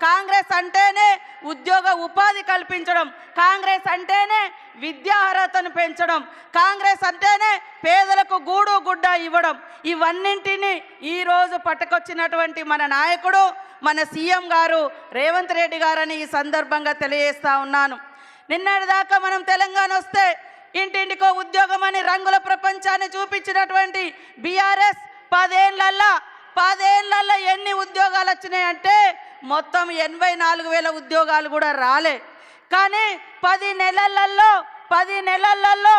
కాంగ్రెస్ అంటేనే ఉద్యోగ ఉపాధి కల్పించడం కాంగ్రెస్ అంటేనే విద్యా అర్హతను పెంచడం కాంగ్రెస్ అంటేనే పేదలకు గూడు గుడ్డ ఇవ్వడం ఇవన్నింటినీ ఈరోజు పట్టుకొచ్చినటువంటి మన నాయకుడు మన సీఎం గారు రేవంత్ రెడ్డి గారని ఈ సందర్భంగా తెలియజేస్తా ఉన్నాను. నిన్నటిదాకా మనం తెలంగాణ వస్తే ఇంటింటికో ఉద్యోగం అని రంగుల ప్రపంచాన్ని చూపించినటువంటి బీఆర్ఎస్ పదేళ్ళల్లా పదేళ్ళల్లో ఎన్ని ఉద్యోగాలు వచ్చినాయంటే మొత్తం ఎనభై నాలుగు వేల ఉద్యోగాలు కూడా రాలే. కానీ పది నెలలలో పది నెలలలో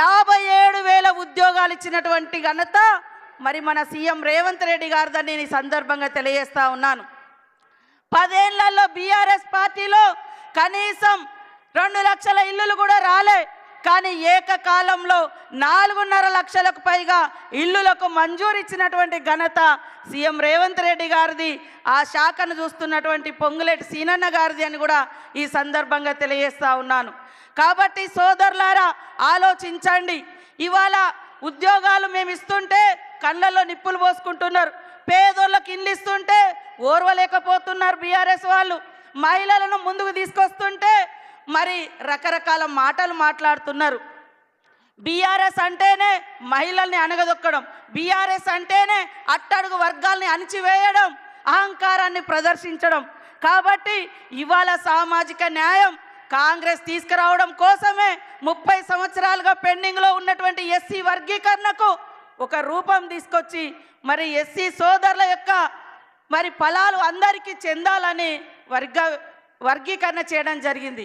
యాభై ఏడు వేల ఉద్యోగాలు ఇచ్చినటువంటి ఘనత మరి మన సీఎం రేవంత్ రెడ్డి గారిదని నేను ఈ సందర్భంగా తెలియజేస్తా ఉన్నాను. పదేళ్ళలో బీఆర్ఎస్ పార్టీలో కనీసం రెండు లక్షల ఇల్లులు కూడా రాలే. కానీ ఏకకాలంలో నాలుగున్నర లక్షలకు పైగా ఇల్లులకు మంజూరు ఇచ్చినటువంటి ఘనత సీఎం రేవంత్ రెడ్డి గారిది ఆ శాఖను చూస్తున్నటువంటి పొంగులేటి సీనన్న గారిది అని కూడా ఈ సందర్భంగా తెలియజేస్తా ఉన్నాను. కాబట్టి సోదరులారా ఆలోచించండి. ఇవాళ ఉద్యోగాలు మేము ఇస్తుంటే కళ్ళల్లో నిప్పులు పోసుకుంటున్నారు. పేదోళ్ళకి ఇల్లు ఇస్తుంటే ఓర్వలేకపోతున్నారు బీఆర్ఎస్ వాళ్ళు. మహిళలను ముందుకు తీసుకొస్తుంటే మరి రకరకాల మాటలు మాట్లాడుతున్నారు. బీఆర్ఎస్ అంటేనే మహిళల్ని అణగదొక్కడం బీఆర్ఎస్ అంటేనే అట్టడుగు వర్గాల్ని అణిచివేయడం అహంకారాన్ని ప్రదర్శించడం. కాబట్టి ఇవాళ సామాజిక న్యాయం కాంగ్రెస్ తీసుకురావడం కోసమే ముప్పై సంవత్సరాలుగా పెండింగ్లో ఉన్నటువంటి ఎస్సీ వర్గీకరణకు ఒక రూపం తీసుకొచ్చి మరి ఎస్సీ సోదరుల యొక్క మరి ఫలాలు అందరికీ చెందాలని వర్గ వర్గీకరణ చేయడం జరిగింది.